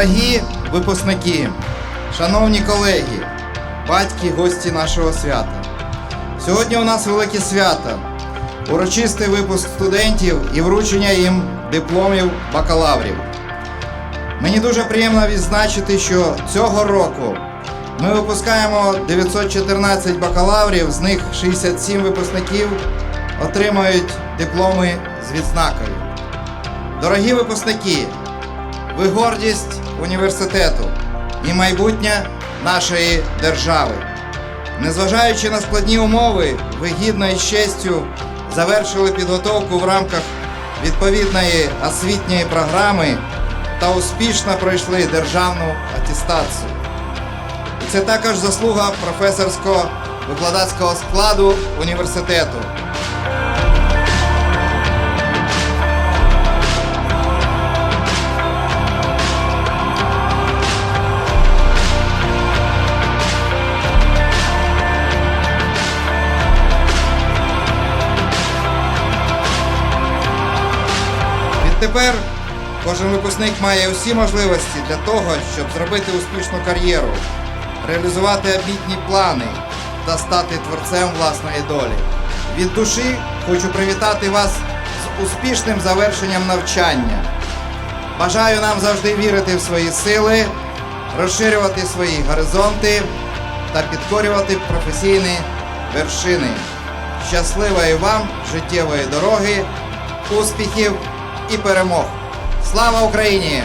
Дорогі випускники, шановні колеги, батьки, гості нашого свята. Сьогодні у нас велике свято, урочистий випуск студентів і вручення їм дипломів бакалаврів. Мені дуже приємно відзначити, що цього року ми випускаємо 914 бакалаврів, з них 67 випускників отримають дипломи з відзнакою. Дорогі випускники, ви гордість університету і майбутнє нашої держави. Незважаючи на складні умови, ви гідно і з честю завершили підготовку в рамках відповідної освітньої програми та успішно пройшли державну атестацію. Це також заслуга професорського викладацького складу університету. Відтепер кожен випускник має усі можливості для того, щоб зробити успішну кар'єру, реалізувати амбітні плани та стати творцем власної долі. Від душі хочу привітати вас з успішним завершенням навчання. Бажаю нам завжди вірити в свої сили, розширювати свої горизонти та підкорювати професійні вершини. Щасливої вам життєвої дороги, успіхів і перемог! Слава Україні!